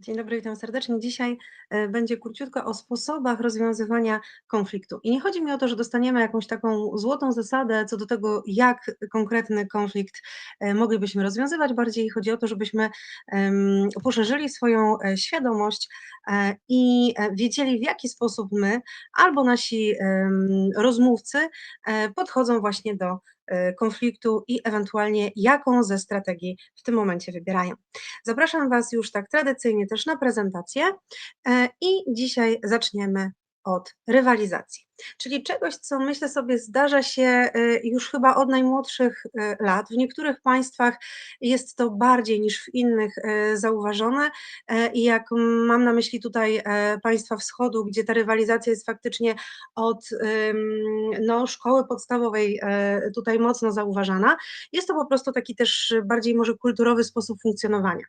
Dzień dobry, witam serdecznie. Dzisiaj e, będzie króciutko o sposobach rozwiązywania konfliktu. I nie chodzi mi o to, że dostaniemy jakąś taką złotą zasadę co do tego, jak konkretny konflikt e, moglibyśmy rozwiązywać. Bardziej chodzi o to, żebyśmy poszerzyli swoją e, świadomość i wiedzieli, w jaki sposób my albo nasi rozmówcy podchodzą właśnie do konfliktu i ewentualnie jaką ze strategii w tym momencie wybierają. Zapraszam Was już tak tradycyjnie też na prezentację e, i dzisiaj zaczniemy od rywalizacji czyli czegoś, co myślę sobie zdarza się y, już chyba od najmłodszych y, lat. W niektórych państwach jest to bardziej niż w innych y, zauważone i jak mam na myśli tutaj państwa wschodu, gdzie ta rywalizacja jest faktycznie od no, szkoły podstawowej tutaj mocno zauważana, jest to po prostu taki też bardziej może kulturowy sposób funkcjonowania.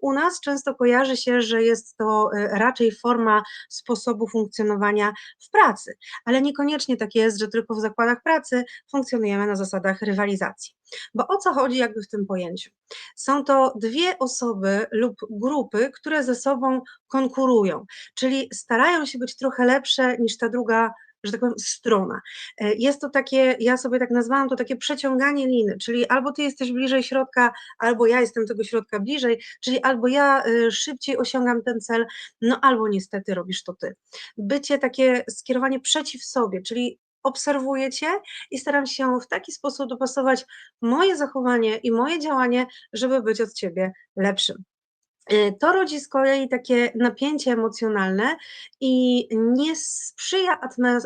U nas często kojarzy się, że jest to raczej forma sposobu funkcjonowania w pracy, ale ale niekoniecznie tak jest, że tylko w zakładach pracy funkcjonujemy na zasadach rywalizacji. Bo o co chodzi jakby w tym pojęciu? Są to dwie osoby lub grupy, które ze sobą konkurują, czyli starają się być trochę lepsze niż ta druga że tak powiem, strona. E, jest to takie, ja sobie tak nazwałam to takie przeciąganie liny, czyli albo ty jesteś bliżej środka, albo ja jestem tego środka bliżej, czyli albo ja e, szybciej osiągam ten cel, no albo niestety robisz to ty. Bycie takie skierowanie przeciw sobie, czyli obserwuję cię i staram się w taki sposób dopasować moje zachowanie i moje działanie, żeby być od ciebie lepszym. Y, to rodzi z kolei takie napięcie emocjonalne i nie sprzyja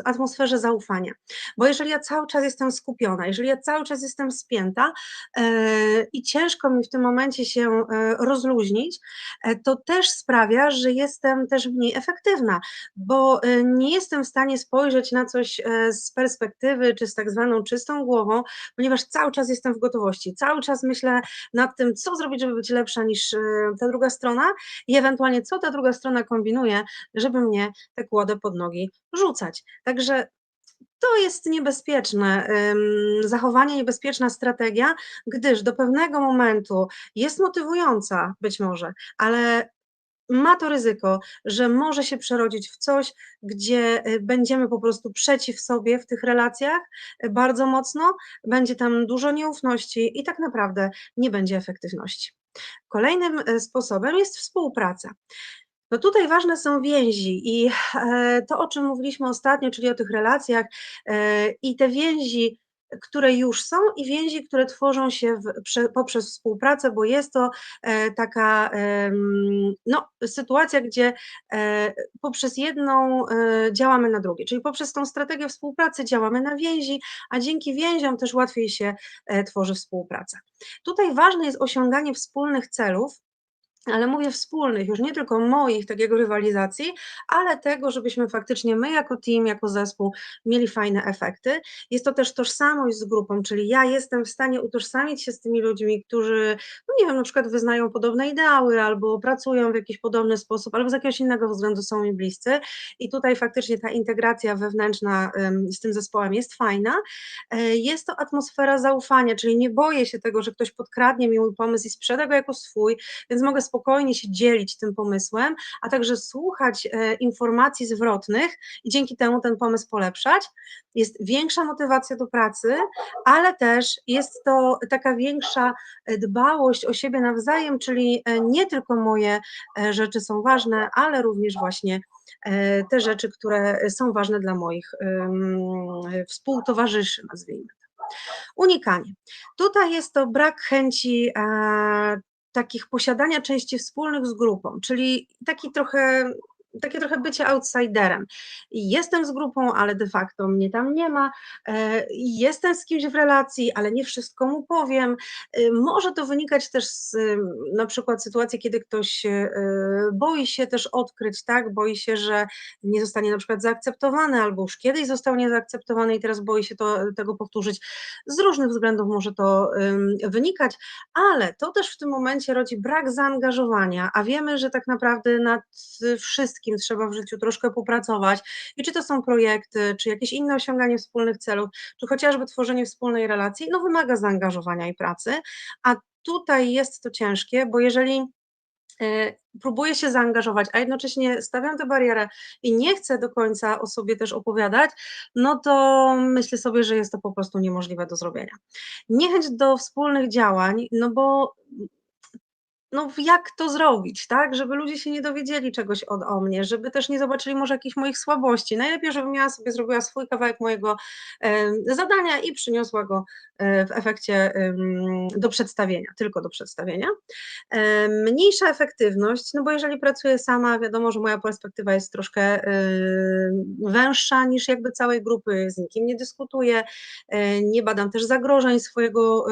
atmosferze zaufania. Bo jeżeli ja cały czas jestem skupiona, jeżeli ja cały czas jestem spięta yy, i ciężko mi w tym momencie się yy, rozluźnić, yy, to też sprawia, że jestem też mniej efektywna, bo nie jestem w stanie spojrzeć na coś z perspektywy czy z tak zwaną czystą głową, ponieważ cały czas jestem w gotowości, cały czas myślę nad tym, co zrobić, żeby być lepsza niż ta druga strona i ewentualnie co ta druga strona kombinuje, żeby mnie tę kłodę pod nogi rzucać. Także to jest niebezpieczne zachowanie, niebezpieczna strategia, gdyż do pewnego momentu jest motywująca być może, ale ma to ryzyko, że może się przerodzić w coś, gdzie y, będziemy po prostu przeciw sobie w tych relacjach y, bardzo mocno, będzie tam dużo nieufności i tak naprawdę nie będzie efektywności. Kolejnym e, sposobem jest współpraca. No tutaj ważne są więzi i e, to, o czym mówiliśmy ostatnio, czyli o tych relacjach e, i te więzi które już są i więzi, które tworzą się w, prze, poprzez współpracę, bo jest to e, taka e, no, sytuacja, gdzie e, poprzez jedną e, działamy na drugie, czyli poprzez tą strategię współpracy działamy na więzi, a dzięki więziom też łatwiej się e, tworzy współpraca. Tutaj ważne jest osiąganie wspólnych celów, ale mówię wspólnych, już nie tylko moich, takiego rywalizacji, ale tego, żebyśmy faktycznie my jako team, jako zespół mieli fajne efekty. Jest to też tożsamość z grupą, czyli ja jestem w stanie utożsamić się z tymi ludźmi, którzy, no nie wiem, na przykład wyznają podobne ideały, albo pracują w jakiś podobny sposób, albo z jakiegoś innego względu są mi bliscy i tutaj faktycznie ta integracja wewnętrzna z tym zespołem jest fajna. E, jest to atmosfera zaufania, czyli nie boję się tego, że ktoś podkradnie mi mój pomysł i sprzeda go jako swój, więc mogę spokojnie się dzielić tym pomysłem, a także słuchać e, informacji zwrotnych i dzięki temu ten pomysł polepszać. Jest większa motywacja do pracy, ale też jest to taka większa e, dbałość o siebie nawzajem, czyli e, nie tylko moje rzeczy są ważne, ale również właśnie te rzeczy, które są ważne dla moich współtowarzyszy, nazwijmy. Unikanie. Tutaj jest to brak chęci takich posiadania części wspólnych z grupą, czyli taki trochę takie trochę bycie outsiderem. Jestem z grupą, ale de facto mnie tam nie ma. E, jestem z kimś w relacji, ale nie wszystko mu powiem. E, może to wynikać też z na przykład sytuacji, kiedy ktoś e, boi się też odkryć, tak? Boi się, że nie zostanie na przykład zaakceptowany, albo już kiedyś został niezaakceptowany i teraz boi się to, tego powtórzyć. Z różnych względów może to wynikać, ale to też w tym momencie rodzi brak zaangażowania, a wiemy, że tak naprawdę nad wszystkim wszystkim trzeba w życiu troszkę popracować. I czy to są projekty, czy jakieś inne osiąganie wspólnych celów, czy chociażby tworzenie wspólnej relacji, no wymaga zaangażowania i pracy. A tutaj jest to ciężkie, bo jeżeli e, próbuję się zaangażować, a jednocześnie stawiam tę barierę i nie chcę do końca o sobie też opowiadać, no to myślę sobie, że jest to po prostu niemożliwe do zrobienia. Niechęć do wspólnych działań, no bo no jak to zrobić, tak, żeby ludzie się nie dowiedzieli czegoś od o mnie, żeby też nie zobaczyli może jakichś moich słabości. Najlepiej, żebym ja sobie zrobiła swój kawałek mojego zadania i przyniosła go e, w efekcie do przedstawienia, tylko do przedstawienia. Mniejsza efektywność, no bo jeżeli pracuję sama, wiadomo, że moja perspektywa jest troszkę e, węższa niż jakby całej grupy, z nikim nie dyskutuję, e, nie badam też zagrożeń swojego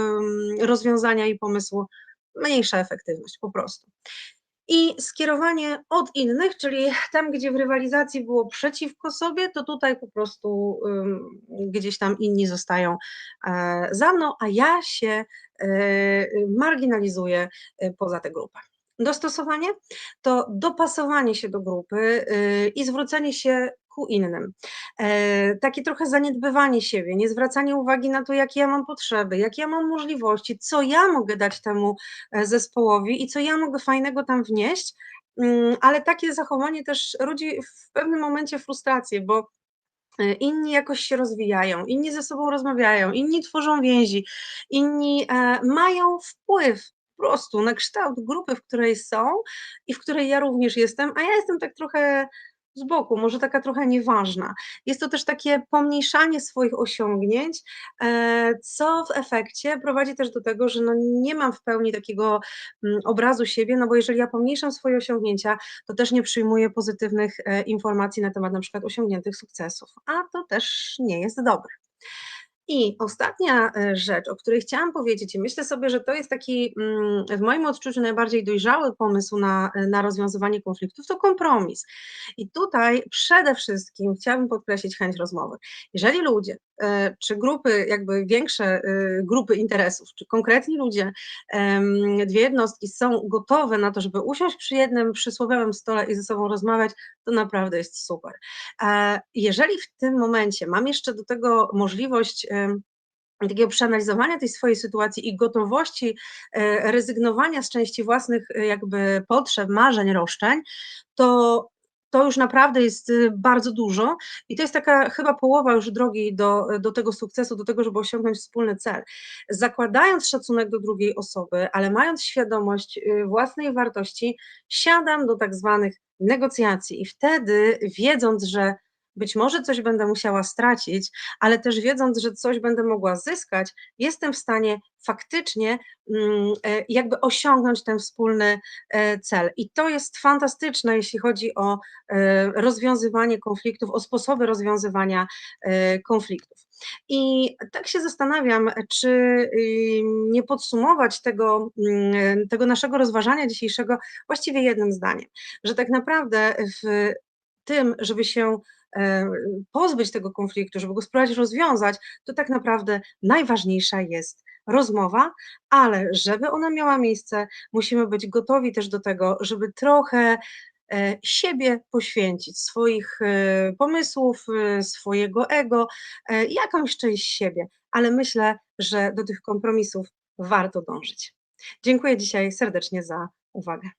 rozwiązania i pomysłu, mniejsza efektywność po prostu. I skierowanie od innych, czyli tam, gdzie w rywalizacji było przeciwko sobie, to tutaj po prostu um, gdzieś tam inni zostają e, za mną, a ja się e, marginalizuję e, poza tę grupę. Dostosowanie to dopasowanie się do grupy y, i zwrócenie się ku innym. E, takie trochę zaniedbywanie siebie, nie zwracanie uwagi na to, jakie ja mam potrzeby, jakie ja mam możliwości, co ja mogę dać temu e, zespołowi i co ja mogę fajnego tam wnieść, mm, ale takie zachowanie też rodzi w pewnym momencie frustrację, bo e, inni jakoś się rozwijają, inni ze sobą rozmawiają, inni tworzą więzi, inni mają wpływ prostu na kształt grupy, w której są i w której ja również jestem, a ja jestem tak trochę z boku, może taka trochę nieważna. Jest to też takie pomniejszanie swoich osiągnięć, e, co w efekcie prowadzi też do tego, że no nie mam w pełni takiego mm, obrazu siebie, no bo jeżeli ja pomniejszam swoje osiągnięcia, to też nie przyjmuję pozytywnych e, informacji na temat na przykład osiągniętych sukcesów, a to też nie jest dobre. I ostatnia e, rzecz, o której chciałam powiedzieć, i myślę sobie, że to jest taki mm, w moim odczuciu najbardziej dojrzały pomysł na, e, na rozwiązywanie konfliktów, to kompromis. I tutaj przede wszystkim chciałabym podkreślić chęć rozmowy. Jeżeli ludzie, czy grupy, jakby większe grupy interesów, czy konkretni ludzie, dwie jednostki są gotowe na to, żeby usiąść przy jednym przysłowiowym stole i ze sobą rozmawiać, to naprawdę jest super. Jeżeli w tym momencie mam jeszcze do tego możliwość takiego przeanalizowania tej swojej sytuacji i gotowości e, rezygnowania z części własnych e, jakby potrzeb, marzeń, roszczeń, to to już naprawdę jest y, bardzo dużo i to jest taka chyba połowa już drogi do, do tego sukcesu, do tego, żeby osiągnąć wspólny cel. Zakładając szacunek do drugiej osoby, ale mając świadomość y, własnej wartości, siadam do tak zwanych negocjacji i wtedy wiedząc, że być może coś będę musiała stracić, ale też wiedząc, że coś będę mogła zyskać, jestem w stanie faktycznie mm, e, jakby osiągnąć ten wspólny e, cel. I to jest fantastyczne, jeśli chodzi o e, rozwiązywanie konfliktów, o sposoby rozwiązywania konfliktów. I tak się zastanawiam, czy nie podsumować tego, mm, tego naszego rozważania dzisiejszego właściwie jednym zdaniem, że tak naprawdę w tym, żeby się pozbyć tego konfliktu, żeby go spróbować rozwiązać, to tak naprawdę najważniejsza jest rozmowa, ale żeby ona miała miejsce, musimy być gotowi też do tego, żeby trochę e, siebie poświęcić, swoich e, pomysłów, swojego ego, jakąś część siebie, ale myślę, że do tych kompromisów warto dążyć. Dziękuję dzisiaj serdecznie za uwagę.